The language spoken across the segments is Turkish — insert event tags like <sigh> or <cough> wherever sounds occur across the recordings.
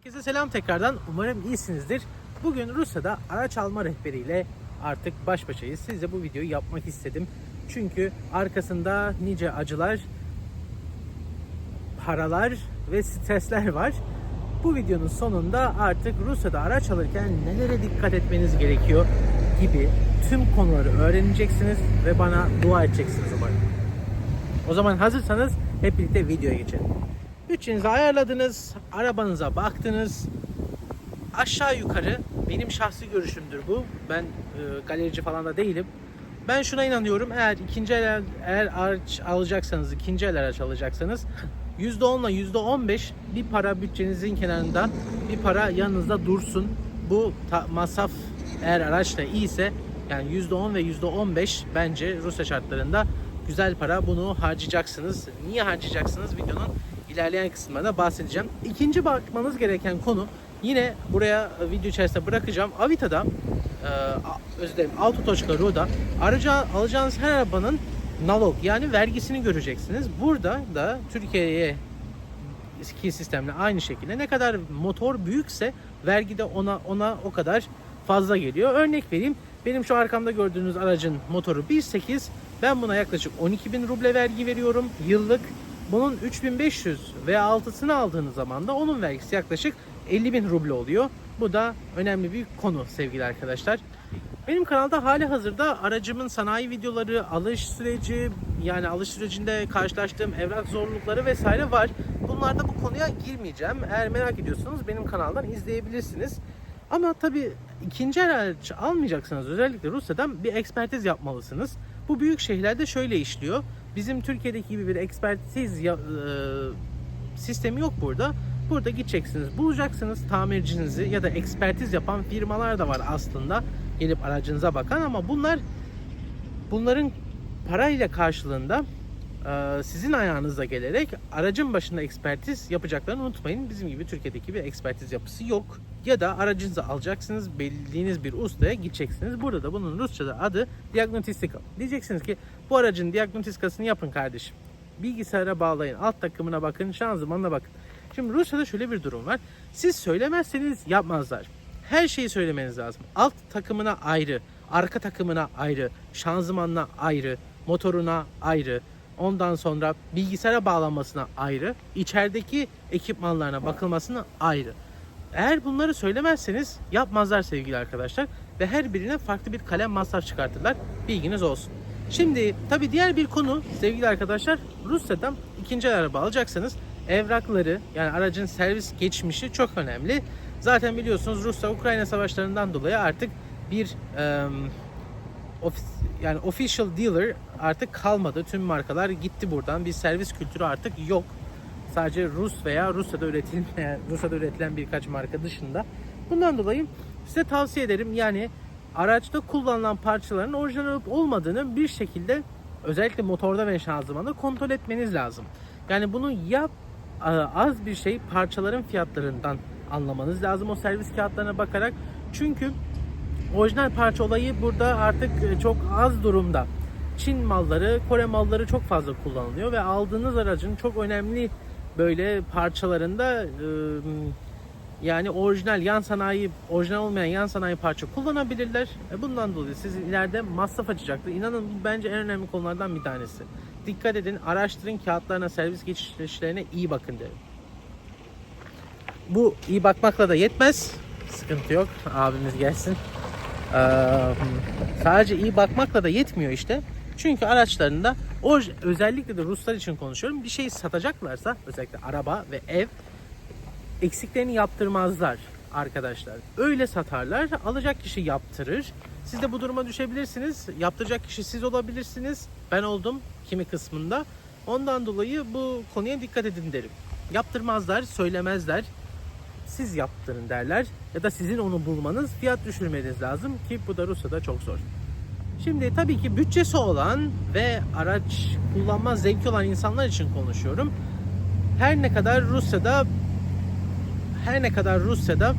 Herkese selam tekrardan. Umarım iyisinizdir. Bugün Rusya'da araç alma rehberiyle artık baş başayız. Size bu videoyu yapmak istedim. Çünkü arkasında nice acılar, paralar ve stresler var. Bu videonun sonunda artık Rusya'da araç alırken nelere dikkat etmeniz gerekiyor gibi tüm konuları öğreneceksiniz ve bana dua edeceksiniz umarım. O zaman hazırsanız hep birlikte videoya geçelim. Bütçenizi ayarladınız, arabanıza baktınız. Aşağı yukarı benim şahsi görüşümdür bu. Ben e, galerici falan da değilim. Ben şuna inanıyorum. Eğer ikinci el eğer araç alacaksanız, ikinci el araç alacaksanız %10 ile %15 bir para bütçenizin kenarında bir para yanınızda dursun. Bu masraf eğer araçla iyiyse yani %10 ve %15 bence Rusya şartlarında güzel para. Bunu harcayacaksınız. Niye harcayacaksınız? Videonun ilerleyen kısımlarında bahsedeceğim. İkinci bakmanız gereken konu yine buraya e, video içerisinde bırakacağım. Avita'da e, özür dilerim Auto.ru'da aracı alacağınız her arabanın nalog yani vergisini göreceksiniz. Burada da Türkiye'ye ki sistemle aynı şekilde ne kadar motor büyükse vergi de ona ona o kadar fazla geliyor. Örnek vereyim. Benim şu arkamda gördüğünüz aracın motoru 1.8. Ben buna yaklaşık 12.000 ruble vergi veriyorum yıllık. Bunun 3500 veya altısını aldığınız zaman da onun vergisi yaklaşık 50.000 ruble oluyor. Bu da önemli bir konu sevgili arkadaşlar. Benim kanalda hali hazırda aracımın sanayi videoları, alış süreci, yani alış sürecinde karşılaştığım evrak zorlukları vesaire var. Bunlarda bu konuya girmeyeceğim. Eğer merak ediyorsanız benim kanaldan izleyebilirsiniz. Ama tabii ikinci araç almayacaksanız özellikle Rusya'dan bir ekspertiz yapmalısınız. Bu büyük şehirlerde şöyle işliyor. Bizim Türkiye'deki gibi bir ekspertiz ya- e, sistemi yok burada. Burada gideceksiniz, bulacaksınız tamircinizi ya da ekspertiz yapan firmalar da var aslında gelip aracınıza bakan ama bunlar bunların parayla karşılığında e, sizin ayağınıza gelerek aracın başında ekspertiz yapacaklarını unutmayın. Bizim gibi Türkiye'deki bir ekspertiz yapısı yok. Ya da aracınızı alacaksınız, bildiğiniz bir ustaya gideceksiniz. Burada da bunun Rusça'da adı diagnostika. Diyeceksiniz ki bu aracın diagnostikasını yapın kardeşim. Bilgisayara bağlayın, alt takımına bakın, şanzımanına bakın. Şimdi Rusya'da şöyle bir durum var. Siz söylemezseniz yapmazlar. Her şeyi söylemeniz lazım. Alt takımına ayrı, arka takımına ayrı, şanzımanına ayrı, motoruna ayrı, ondan sonra bilgisayara bağlanmasına ayrı, içerideki ekipmanlarına bakılmasına ayrı. Eğer bunları söylemezseniz yapmazlar sevgili arkadaşlar ve her birine farklı bir kalem masraf çıkartırlar. Bilginiz olsun. Şimdi tabi diğer bir konu sevgili arkadaşlar Rusya'dan ikinci araba alacaksanız evrakları yani aracın servis geçmişi çok önemli. Zaten biliyorsunuz Rusya-Ukrayna savaşlarından dolayı artık bir em, ofis, yani official dealer artık kalmadı. Tüm markalar gitti buradan. Bir servis kültürü artık yok. Sadece Rus veya Rusya'da üretilmeyen, <laughs> Rusya'da üretilen birkaç marka dışında. Bundan dolayı size tavsiye ederim yani araçta kullanılan parçaların orijinal olup olmadığını bir şekilde özellikle motorda ve şanzımanda kontrol etmeniz lazım. Yani bunu ya e, az bir şey parçaların fiyatlarından anlamanız lazım o servis kağıtlarına bakarak. Çünkü orijinal parça olayı burada artık e, çok az durumda. Çin malları, Kore malları çok fazla kullanılıyor ve aldığınız aracın çok önemli böyle parçalarında e, yani orijinal yan sanayi, orijinal olmayan yan sanayi parça kullanabilirler. E, Bundan dolayı siz ileride masraf açacaktır. İnanın bu bence en önemli konulardan bir tanesi. Dikkat edin, araştırın kağıtlarına, servis geçişlerine iyi bakın derim. Bu iyi bakmakla da yetmez. Sıkıntı yok. Abimiz gelsin. Ee, sadece iyi bakmakla da yetmiyor işte. Çünkü araçlarında o özellikle de Ruslar için konuşuyorum. Bir şey satacaklarsa özellikle araba ve ev eksiklerini yaptırmazlar arkadaşlar. Öyle satarlar. Alacak kişi yaptırır. Siz de bu duruma düşebilirsiniz. Yaptıracak kişi siz olabilirsiniz. Ben oldum kimi kısmında. Ondan dolayı bu konuya dikkat edin derim. Yaptırmazlar, söylemezler. Siz yaptırın derler. Ya da sizin onu bulmanız, fiyat düşürmeniz lazım ki bu da Rusya'da çok zor. Şimdi tabii ki bütçesi olan ve araç kullanma zevki olan insanlar için konuşuyorum. Her ne kadar Rusya'da her ne kadar Rusya'da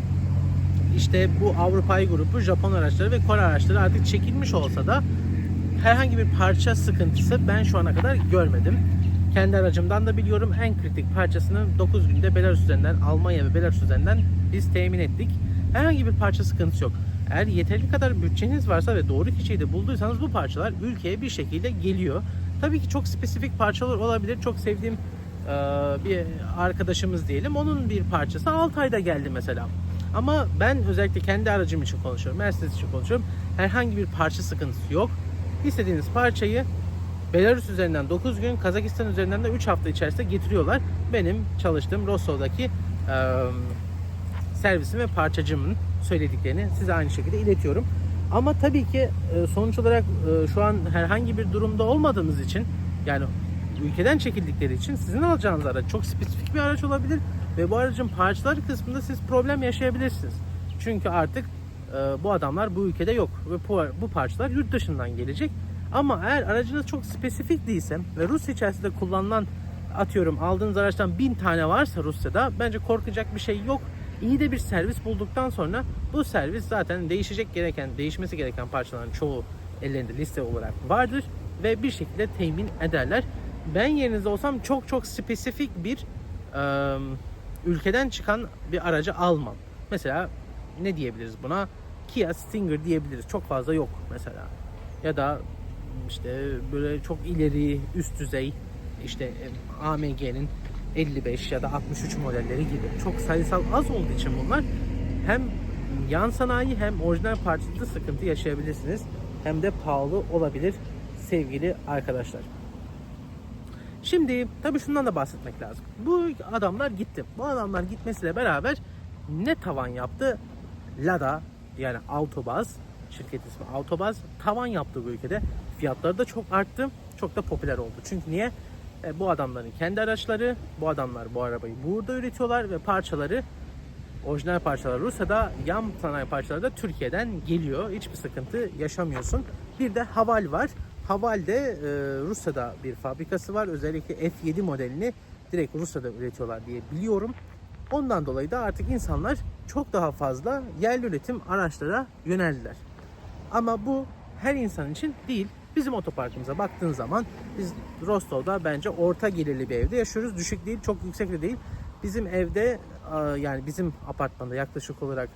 işte bu Avrupa'yı grubu Japon araçları ve Kore araçları artık çekilmiş olsa da herhangi bir parça sıkıntısı ben şu ana kadar görmedim. kendi aracımdan da biliyorum en kritik parçasını 9 günde Belarus üzerinden Almanya ve Belarus üzerinden biz temin ettik. Herhangi bir parça sıkıntısı yok. Eğer yeterli kadar bütçeniz varsa ve doğru kişiyi de bulduysanız bu parçalar ülkeye bir şekilde geliyor. Tabii ki çok spesifik parçalar olabilir. Çok sevdiğim e, bir arkadaşımız diyelim. Onun bir parçası 6 ayda geldi mesela. Ama ben özellikle kendi aracım için konuşuyorum. Mercedes için konuşuyorum. Herhangi bir parça sıkıntısı yok. İstediğiniz parçayı Belarus üzerinden 9 gün, Kazakistan üzerinden de 3 hafta içerisinde getiriyorlar. Benim çalıştığım Rostov'daki e, servisim ve parçacımın söylediklerini size aynı şekilde iletiyorum. Ama tabii ki e, sonuç olarak e, şu an herhangi bir durumda olmadığınız için yani ülkeden çekildikleri için sizin alacağınız araç çok spesifik bir araç olabilir ve bu aracın parçalar kısmında siz problem yaşayabilirsiniz. Çünkü artık e, bu adamlar bu ülkede yok ve bu parçalar yurt dışından gelecek. Ama eğer aracınız çok spesifik değilse ve Rusya içerisinde kullanılan atıyorum aldığınız araçtan bin tane varsa Rusya'da bence korkacak bir şey yok. İyi de bir servis bulduktan sonra bu servis zaten değişecek gereken, değişmesi gereken parçaların çoğu ellerinde liste olarak vardır ve bir şekilde temin ederler. Ben yerinizde olsam çok çok spesifik bir e, ülkeden çıkan bir aracı almam. Mesela ne diyebiliriz buna? Kia Stinger diyebiliriz. Çok fazla yok mesela. Ya da işte böyle çok ileri üst düzey işte AMG'nin 55 ya da 63 modelleri gibi çok sayısal az olduğu için bunlar hem yan sanayi hem orijinal parçada sıkıntı yaşayabilirsiniz hem de pahalı olabilir sevgili arkadaşlar. Şimdi tabii şundan da bahsetmek lazım. Bu adamlar gitti. Bu adamlar gitmesiyle beraber ne tavan yaptı? Lada yani Autobaz şirket ismi Autobaz tavan yaptı bu ülkede. Fiyatları da çok arttı. Çok da popüler oldu. Çünkü niye? E, bu adamların kendi araçları, bu adamlar bu arabayı burada üretiyorlar ve parçaları orijinal parçalar Rusya'da, yan sanayi parçaları da Türkiye'den geliyor. Hiçbir sıkıntı yaşamıyorsun. Bir de Haval var. Haval'de e, Rusya'da bir fabrikası var. Özellikle F7 modelini direkt Rusya'da üretiyorlar diye biliyorum. Ondan dolayı da artık insanlar çok daha fazla yerli üretim araçlara yöneldiler. Ama bu her insan için değil. Bizim otoparkımıza baktığın zaman biz Rostov'da bence orta gelirli bir evde yaşıyoruz. Düşük değil, çok yüksek de değil. Bizim evde e, yani bizim apartmanda yaklaşık olarak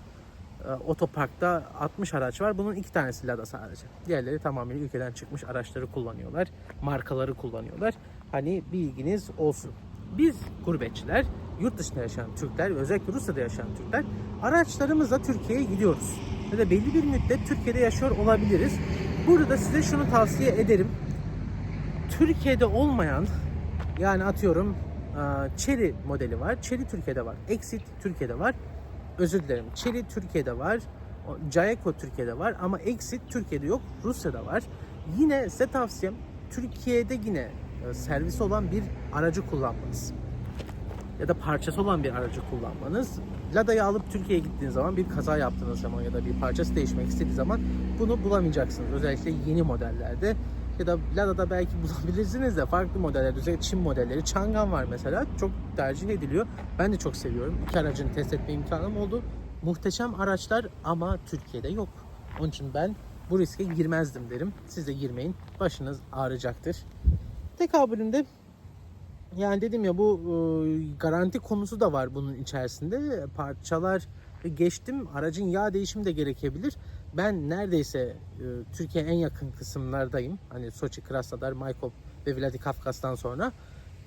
e, otoparkta 60 araç var. Bunun iki tanesi Lada sadece. Diğerleri tamamıyla ülkeden çıkmış araçları kullanıyorlar. Markaları kullanıyorlar. Hani bilginiz olsun. Biz gurbetçiler, yurt dışında yaşayan Türkler ve özellikle Rusya'da yaşayan Türkler araçlarımızla Türkiye'ye gidiyoruz. Ya da belli bir müddet Türkiye'de yaşıyor olabiliriz. Burada da size şunu tavsiye ederim. Türkiye'de olmayan yani atıyorum e, Chery modeli var. Chery Türkiye'de var. Exit Türkiye'de var. Özür dilerim. Chery Türkiye'de var. Jayco Türkiye'de var ama Exit Türkiye'de yok. Rusya'da var. Yine size tavsiyem Türkiye'de yine e, servisi olan bir aracı kullanmanız. Ya da parçası olan bir aracı kullanmanız. Lada'yı alıp Türkiye'ye gittiğiniz zaman bir kaza yaptığınız zaman ya da bir parçası değişmek istediği zaman bunu bulamayacaksınız. Özellikle yeni modellerde ya da Lada'da belki <laughs> bulabilirsiniz de farklı modeller, özellikle Çin modelleri. Chang'an var mesela. Çok tercih ediliyor. Ben de çok seviyorum. İki aracını test etme imkanım oldu. Muhteşem araçlar ama Türkiye'de yok. Onun için ben bu riske girmezdim derim. Siz de girmeyin. Başınız ağrıyacaktır. Tekabülünde yani dedim ya bu e, garanti konusu da var bunun içerisinde. Parçalar geçtim. Aracın yağ değişimi de gerekebilir. Ben neredeyse e, Türkiye'nin en yakın kısımlardayım. Hani Soçi, Krasnodar, Maykop ve Vladikavkaz'dan sonra.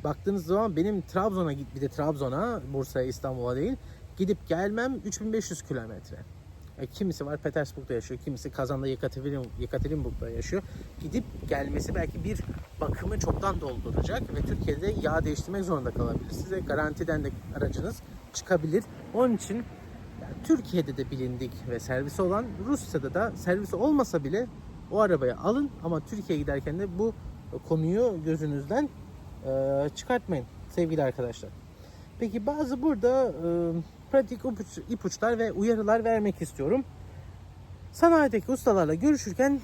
Baktığınız zaman benim Trabzon'a bir de Trabzon'a, Bursa'ya, İstanbul'a değil gidip gelmem 3500 kilometre. E, Kimisi var Petersburg'da yaşıyor, kimisi Kazan'da Yekaterinburg, Yekaterinburg'da yaşıyor. Gidip gelmesi belki bir bakımı çoktan dolduracak ve Türkiye'de yağ değiştirmek zorunda kalabilir. Size garantiden de aracınız çıkabilir. Onun için yani Türkiye'de de bilindik ve servisi olan Rusya'da da servisi olmasa bile o arabayı alın ama Türkiye'ye giderken de bu konuyu gözünüzden e, çıkartmayın sevgili arkadaşlar. Peki bazı burada e, pratik ipuç- ipuçlar ve uyarılar vermek istiyorum. Sanayideki ustalarla görüşürken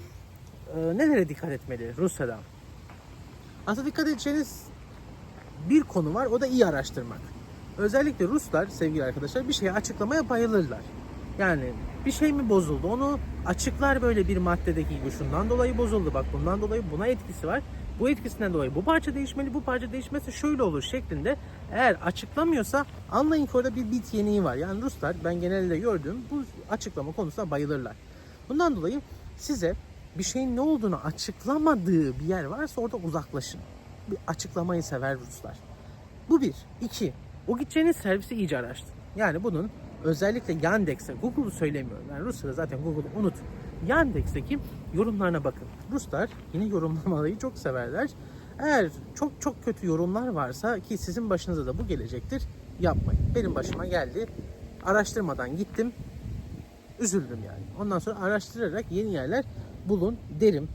e, nelere dikkat etmeli Rusya'da? Aslında dikkat edeceğiniz bir konu var o da iyi araştırmak. Özellikle Ruslar sevgili arkadaşlar bir şeyi açıklamaya bayılırlar. Yani bir şey mi bozuldu onu açıklar böyle bir maddedeki gibi şundan dolayı bozuldu bak bundan dolayı buna etkisi var Bu etkisinden dolayı bu parça değişmeli, bu parça değişmesi şöyle olur şeklinde eğer açıklamıyorsa anlayın ki orada bir bit yeniği var. Yani Ruslar ben genelde gördüğüm bu açıklama konusunda bayılırlar. Bundan dolayı size bir şeyin ne olduğunu açıklamadığı bir yer varsa orada uzaklaşın. Bir açıklamayı sever Ruslar. Bu bir. iki. O gideceğiniz servisi iyice araştırın. Yani bunun özellikle Yandex'e, Google'u söylemiyorum. Yani Ruslara zaten Google'u unut. Yandex'teki yorumlarına bakın. Ruslar yine yorumlamayı çok severler. Eğer çok çok kötü yorumlar varsa ki sizin başınıza da bu gelecektir yapmayın. Benim başıma geldi. Araştırmadan gittim. Üzüldüm yani. Ondan sonra araştırarak yeni yerler bulun derim.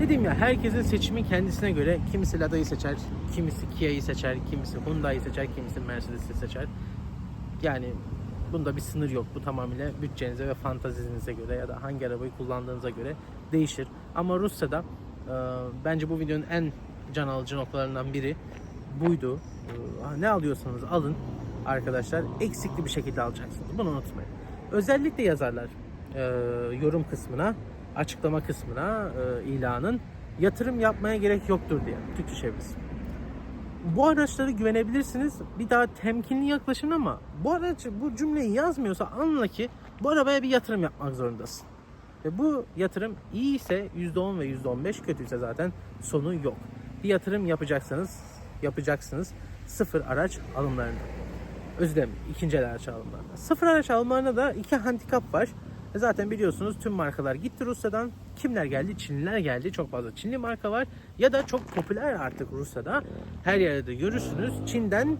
Dedim ya herkesin seçimi kendisine göre. Kimisi Lada'yı seçer, kimisi Kia'yı seçer, kimisi Hyundai'yi seçer, kimisi Mercedes'i seçer. Yani bunda bir sınır yok. Bu tamamıyla bütçenize ve fantazinize göre ya da hangi arabayı kullandığınıza göre değişir. Ama Rusya'da e, bence bu videonun en can alıcı noktalarından biri buydu. E, ne alıyorsanız alın arkadaşlar eksikli bir şekilde alacaksınız. Bunu unutmayın. Özellikle yazarlar e, yorum kısmına, açıklama kısmına e, ilanın yatırım yapmaya gerek yoktur diye. Türkçe çevirisi bu araçlara güvenebilirsiniz. Bir daha temkinli yaklaşın ama bu araç bu cümleyi yazmıyorsa anla ki bu arabaya bir yatırım yapmak zorundasın. Ve bu yatırım iyi ise %10 ve %15 kötüyse zaten sonu yok. Bir yatırım yapacaksanız yapacaksınız sıfır araç alımlarında. Özür dilerim ikinci araç alımlarında. Sıfır araç alımlarında da iki handikap var. E Zaten biliyorsunuz tüm markalar gitti Rusya'dan. Kimler geldi? Çinliler geldi. Çok fazla Çinli marka var. Ya da çok popüler artık Rusya'da. Her yerde de görürsünüz. Çin'den,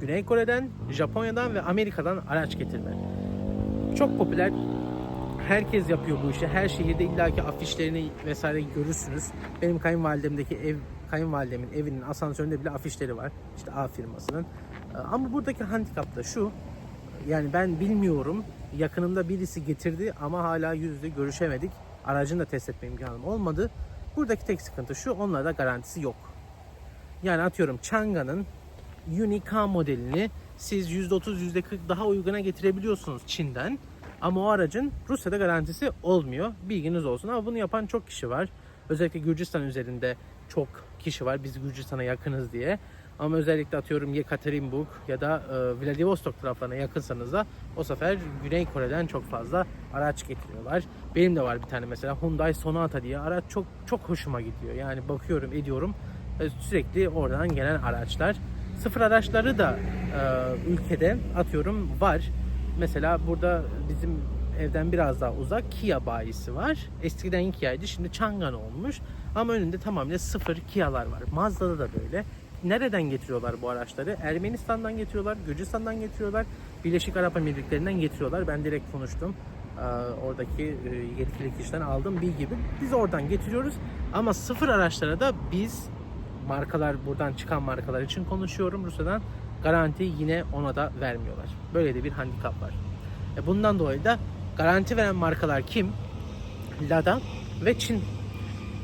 Güney Kore'den, Japonya'dan ve Amerika'dan araç getirme. Çok popüler. Herkes yapıyor bu işi. Her şehirde illaki afişlerini vesaire görürsünüz. Benim kayınvalidemdeki ev kayınvalidemin evinin asansöründe bile afişleri var. İşte A firmasının. Ama buradaki handikap da şu. Yani ben bilmiyorum. Yakınımda birisi getirdi ama hala yüzde görüşemedik. Aracını da test etme imkanım olmadı. Buradaki tek sıkıntı şu. Onlarda garantisi yok. Yani atıyorum Chang'a'nın Unique modelini siz %30 %40 daha uyguna getirebiliyorsunuz Çin'den. Ama o aracın Rusya'da garantisi olmuyor. Bilginiz olsun. Ama bunu yapan çok kişi var. Özellikle Gürcistan üzerinde çok kişi var. Biz Gürcistan'a yakınız diye. Ama özellikle atıyorum Yekaterinburg ya da e, Vladivostok taraflarına yakınsanız da o sefer Güney Kore'den çok fazla araç getiriyorlar. Benim de var bir tane mesela Hyundai Sonata diye araç çok çok hoşuma gidiyor. Yani bakıyorum ediyorum e, sürekli oradan gelen araçlar. Sıfır araçları da e, ülkede atıyorum var. Mesela burada bizim evden biraz daha uzak Kia bayisi var. Eskiden Kia'ydı şimdi Chang'an olmuş. Ama önünde tamamıyla sıfır Kia'lar var. Mazda'da da böyle. Nereden getiriyorlar bu araçları? Ermenistan'dan getiriyorlar, Gürcistan'dan getiriyorlar, Birleşik Arap Emirlikleri'nden getiriyorlar. Ben direkt konuştum. Ee, oradaki e, yetkili kişiden aldığım bilgi gibi. Biz oradan getiriyoruz. Ama sıfır araçlara da biz markalar buradan çıkan markalar için konuşuyorum Rusya'dan. Garanti yine ona da vermiyorlar. Böyle de bir handikap var. E bundan dolayı da garanti veren markalar kim? Lada ve Çin.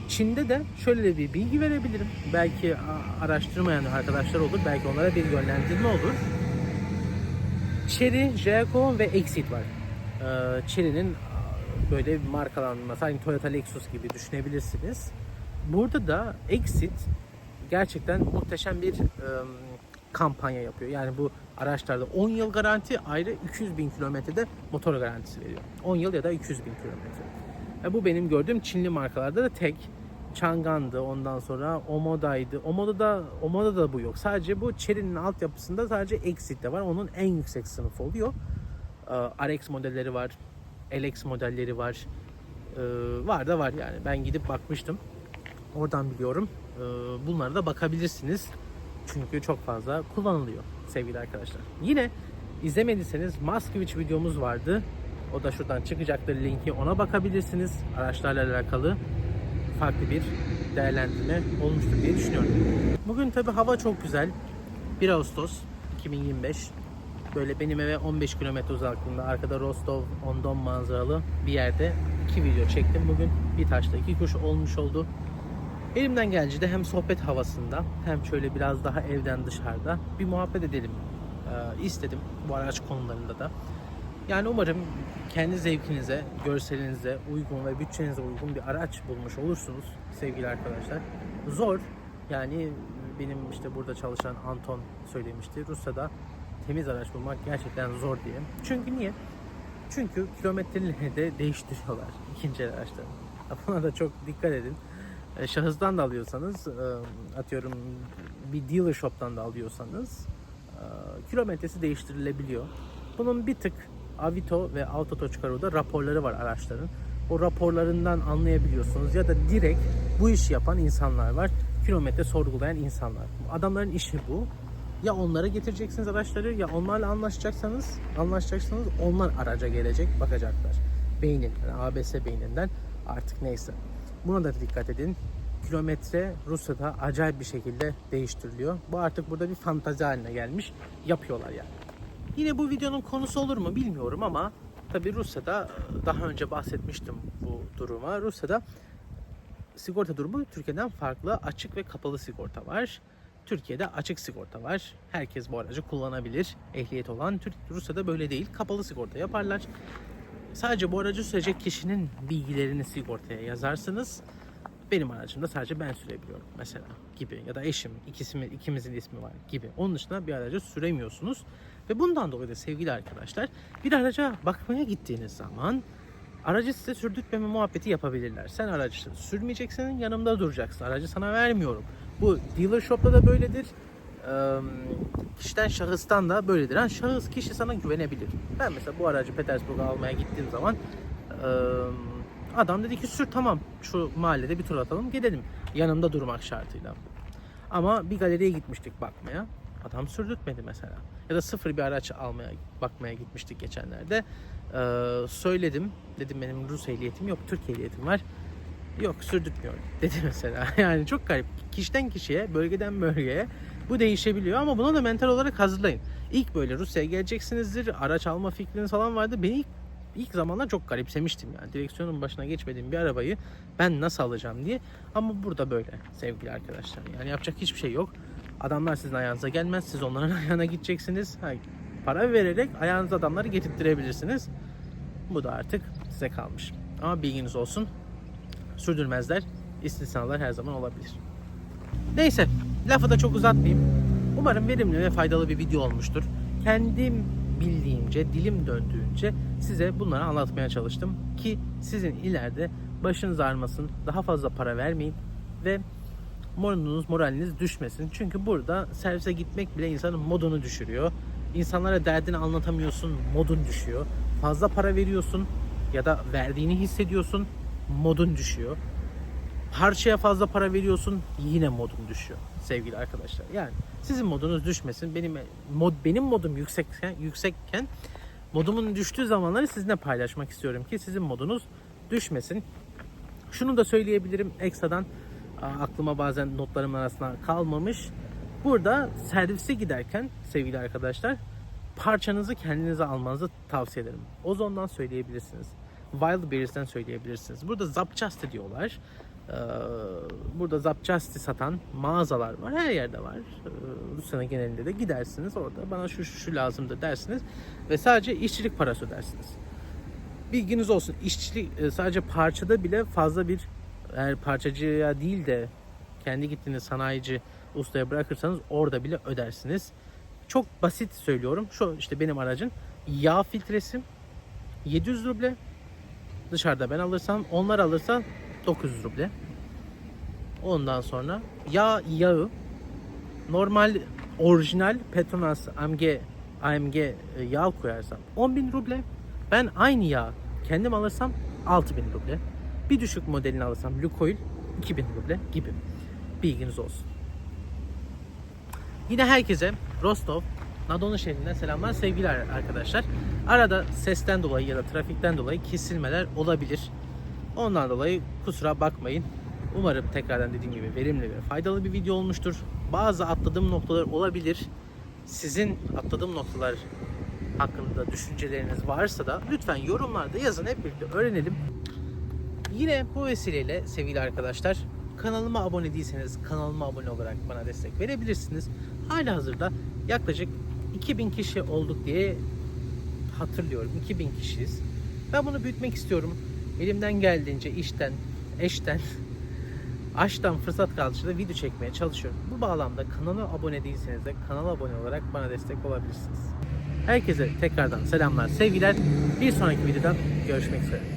Çin'de de şöyle bir bilgi verebilirim. Belki araştırmayan arkadaşlar olur. Belki onlara bir yönlendirme olur. Chery, Jayco ve Exit var. Ee, Chery'nin böyle bir markalanması, hani Toyota Lexus gibi düşünebilirsiniz. Burada da Exit gerçekten muhteşem bir kampanya yapıyor. Yani bu araçlarda 10 yıl garanti ayrı 200 bin kilometrede motor garantisi veriyor. 10 yıl ya da 200 bin kilometre. E bu benim gördüğüm Çinli markalarda da tek. Chang'an'dı ondan sonra Omoda'ydı. Omoda'da, Omoda'da bu yok. Sadece bu Chery'nin altyapısında sadece Exit var. Onun en yüksek sınıfı oluyor. Ee, RX modelleri var. LX modelleri var. Ee, var da var yani. Ben gidip bakmıştım. Oradan biliyorum. Ee, bunlara da bakabilirsiniz. Çünkü çok fazla kullanılıyor sevgili arkadaşlar. Yine izlemediyseniz Moskvich videomuz vardı. O da şuradan çıkacaktır linki. Ona bakabilirsiniz. Araçlarla alakalı farklı bir değerlendirme olmuştur diye düşünüyorum. Bugün tabi hava çok güzel. 1 Ağustos 2025. Böyle benim eve 15 kilometre uzaklığında arkada Rostov on Don manzaralı bir yerde iki video çektim bugün. Bir taşla iki kuş olmuş oldu. Elimden gelince de hem sohbet havasında hem şöyle biraz daha evden dışarıda bir muhabbet edelim istedim bu araç konularında da. Yani umarım kendi zevkinize, görselinize uygun ve bütçenize uygun bir araç bulmuş olursunuz sevgili arkadaşlar. Zor. Yani benim işte burada çalışan Anton söylemişti. Rusya'da temiz araç bulmak gerçekten zor diye. Çünkü niye? Çünkü kilometrelerini de değiştiriyorlar ikinci el araçları. Buna da çok dikkat edin. E, Şahıstan da alıyorsanız, e, atıyorum bir dealer shop'tan da alıyorsanız e, kilometresi değiştirilebiliyor. Bunun bir tık Avito ve Autotoçkaro'da raporları var araçların. O raporlarından anlayabiliyorsunuz ya da direkt bu işi yapan insanlar var. Kilometre sorgulayan insanlar. Adamların işi bu. Ya onlara getireceksiniz araçları ya onlarla anlaşacaksanız anlaşacaksınız onlar araca gelecek bakacaklar. Beynin ABS beyninden artık neyse. Buna da dikkat edin. Kilometre Rusya'da acayip bir şekilde değiştiriliyor. Bu artık burada bir fantazi haline gelmiş. Yapıyorlar yani. Yine bu videonun konusu olur mu bilmiyorum ama tabi Rusya'da daha önce bahsetmiştim bu duruma. Rusya'da sigorta durumu Türkiye'den farklı. Açık ve kapalı sigorta var. Türkiye'de açık sigorta var. Herkes bu aracı kullanabilir. Ehliyet olan Türk Rusya'da böyle değil. Kapalı sigorta yaparlar. Sadece bu aracı sürecek kişinin bilgilerini sigortaya yazarsınız. Benim aracımda sadece ben sürebiliyorum mesela gibi ya da eşim ikisi mi, ikimizin ismi var gibi. Onun dışında bir aracı süremiyorsunuz. Ve bundan dolayı da sevgili arkadaşlar bir araca bakmaya gittiğiniz zaman aracı size sürdürtmeme muhabbeti yapabilirler. Sen aracı sürmeyeceksin yanımda duracaksın. Aracı sana vermiyorum. Bu dealer shop'ta da böyledir. Eee, kişiden şahıstan da böyledir. Yani şahıs kişi sana güvenebilir. Ben mesela bu aracı Petersburg'a almaya gittiğim zaman eee, adam dedi ki sür tamam şu mahallede bir tur atalım gidelim. Yanımda durmak şartıyla. Ama bir galeriye gitmiştik bakmaya. Adam sürdürtmedi mesela. Ya da sıfır bir araç almaya bakmaya gitmiştik geçenlerde. Ee, söyledim. Dedim benim Rus ehliyetim yok. Türk ehliyetim var. Yok sürdürtmüyor <laughs> dedi mesela. Yani çok garip. Kişiden kişiye, bölgeden bölgeye bu değişebiliyor ama buna da mental olarak hazırlayın. İlk böyle Rusya'ya geleceksinizdir. Araç alma fikriniz falan vardı. Beni ilk, ilk zamanlar çok garipsemiştim yani. Direksiyonun başına geçmediğim bir arabayı ben nasıl alacağım diye. Ama burada böyle sevgili arkadaşlar. Yani yapacak hiçbir şey yok. Adamlar sizin ayağınıza gelmez. Siz onların <laughs> ayağına gideceksiniz. Ha, para vererek ayağınıza adamları getirttirebilirsiniz. Bu da artık size kalmış. Ama bilginiz olsun. Sürdürmezler. istisnalar her zaman olabilir. Neyse. Lafı da çok uzatmayayım. Umarım verimli ve faydalı bir video olmuştur. Kendim bildiğimce, dilim döndüğünce size bunları anlatmaya çalıştım. Ki sizin ileride başınız ağrımasın, daha fazla para vermeyin ve moraliniz, moraliniz düşmesin. Çünkü burada servise gitmek bile insanın modunu düşürüyor. İnsanlara derdini anlatamıyorsun, modun düşüyor. Fazla para veriyorsun ya da verdiğini hissediyorsun, modun düşüyor. Parçaya fazla para veriyorsun, yine modun düşüyor sevgili arkadaşlar. Yani sizin modunuz düşmesin. Benim mod benim modum yüksekken yüksekken modumun düştüğü zamanları sizinle paylaşmak istiyorum ki sizin modunuz düşmesin. Şunu da söyleyebilirim ekstradan aklıma bazen notlarımın arasında kalmamış. Burada servise giderken sevgili arkadaşlar parçanızı kendinize almanızı tavsiye ederim. Ozon'dan söyleyebilirsiniz. Wild Berries'ten söyleyebilirsiniz. Burada Zapchasti diyorlar. Ee, burada Zapchasti satan mağazalar var. Her yerde var. Ee, Rusya'nın genelinde de gidersiniz orada. Bana şu şu, şu lazımdı dersiniz. Ve sadece işçilik parası ödersiniz. Bilginiz olsun. İşçilik e, sadece parçada bile fazla bir eğer parçacıya değil de kendi gittiğiniz sanayici ustaya bırakırsanız orada bile ödersiniz. Çok basit söylüyorum. Şu işte benim aracın yağ filtresi 700 ruble. Dışarıda ben alırsam onlar alırsa 900 ruble. Ondan sonra yağ yağı normal orijinal Petronas AMG AMG e, yağ koyarsam 10.000 ruble. Ben aynı yağ kendim alırsam 6.000 ruble. Bir düşük modelini alırsam Lukoil 2000 ruble gibi. Bilginiz olsun. Yine herkese Rostov, Nadolu şehrinden selamlar sevgiler arkadaşlar. Arada sesten dolayı ya da trafikten dolayı kesilmeler olabilir. Ondan dolayı kusura bakmayın. Umarım tekrardan dediğim gibi verimli ve faydalı bir video olmuştur. Bazı atladığım noktalar olabilir. Sizin atladığım noktalar hakkında düşünceleriniz varsa da lütfen yorumlarda yazın hep birlikte öğrenelim. Yine bu vesileyle sevgili arkadaşlar kanalıma abone değilseniz kanalıma abone olarak bana destek verebilirsiniz. Hala hazırda yaklaşık 2000 kişi olduk diye hatırlıyorum. 2000 kişiyiz. Ben bunu büyütmek istiyorum. Elimden geldiğince işten, eşten, <laughs> aştan fırsat kaldıkça video çekmeye çalışıyorum. Bu bağlamda kanala abone değilseniz de kanala abone olarak bana destek olabilirsiniz. Herkese tekrardan selamlar, sevgiler. Bir sonraki videoda görüşmek üzere.